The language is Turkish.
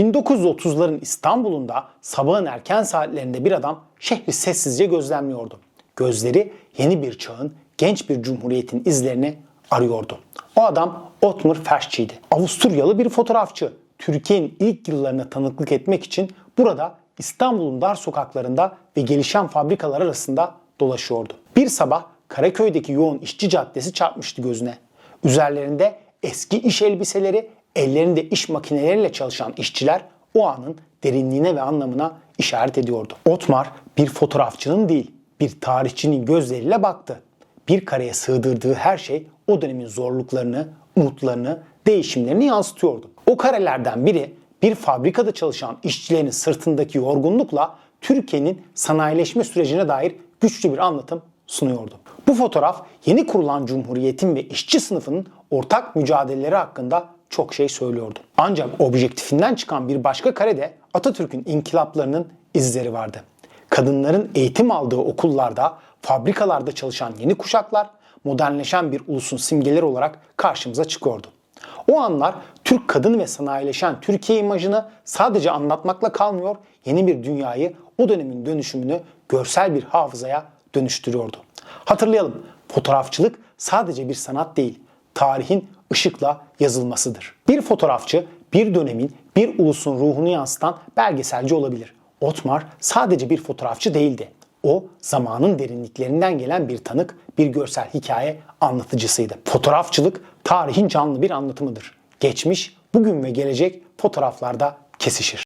1930'ların İstanbul'unda sabahın erken saatlerinde bir adam şehri sessizce gözlemliyordu. Gözleri yeni bir çağın, genç bir cumhuriyetin izlerini arıyordu. O adam Otmar Ferschi'ydi. Avusturyalı bir fotoğrafçı. Türkiye'nin ilk yıllarına tanıklık etmek için burada İstanbul'un dar sokaklarında ve gelişen fabrikalar arasında dolaşıyordu. Bir sabah Karaköy'deki yoğun işçi caddesi çarpmıştı gözüne. Üzerlerinde eski iş elbiseleri, ellerinde iş makineleriyle çalışan işçiler o anın derinliğine ve anlamına işaret ediyordu. Otmar bir fotoğrafçının değil, bir tarihçinin gözleriyle baktı. Bir kareye sığdırdığı her şey o dönemin zorluklarını, umutlarını, değişimlerini yansıtıyordu. O karelerden biri bir fabrikada çalışan işçilerin sırtındaki yorgunlukla Türkiye'nin sanayileşme sürecine dair güçlü bir anlatım sunuyordu. Bu fotoğraf yeni kurulan cumhuriyetin ve işçi sınıfının ortak mücadeleleri hakkında çok şey söylüyordu. Ancak objektifinden çıkan bir başka karede Atatürk'ün inkılaplarının izleri vardı. Kadınların eğitim aldığı okullarda, fabrikalarda çalışan yeni kuşaklar modernleşen bir ulusun simgeleri olarak karşımıza çıkıyordu. O anlar Türk kadın ve sanayileşen Türkiye imajını sadece anlatmakla kalmıyor, yeni bir dünyayı, o dönemin dönüşümünü görsel bir hafızaya dönüştürüyordu. Hatırlayalım, fotoğrafçılık sadece bir sanat değil, tarihin ışıkla yazılmasıdır. Bir fotoğrafçı bir dönemin, bir ulusun ruhunu yansıtan belgeselci olabilir. Otmar sadece bir fotoğrafçı değildi. O zamanın derinliklerinden gelen bir tanık, bir görsel hikaye anlatıcısıydı. Fotoğrafçılık tarihin canlı bir anlatımıdır. Geçmiş, bugün ve gelecek fotoğraflarda kesişir.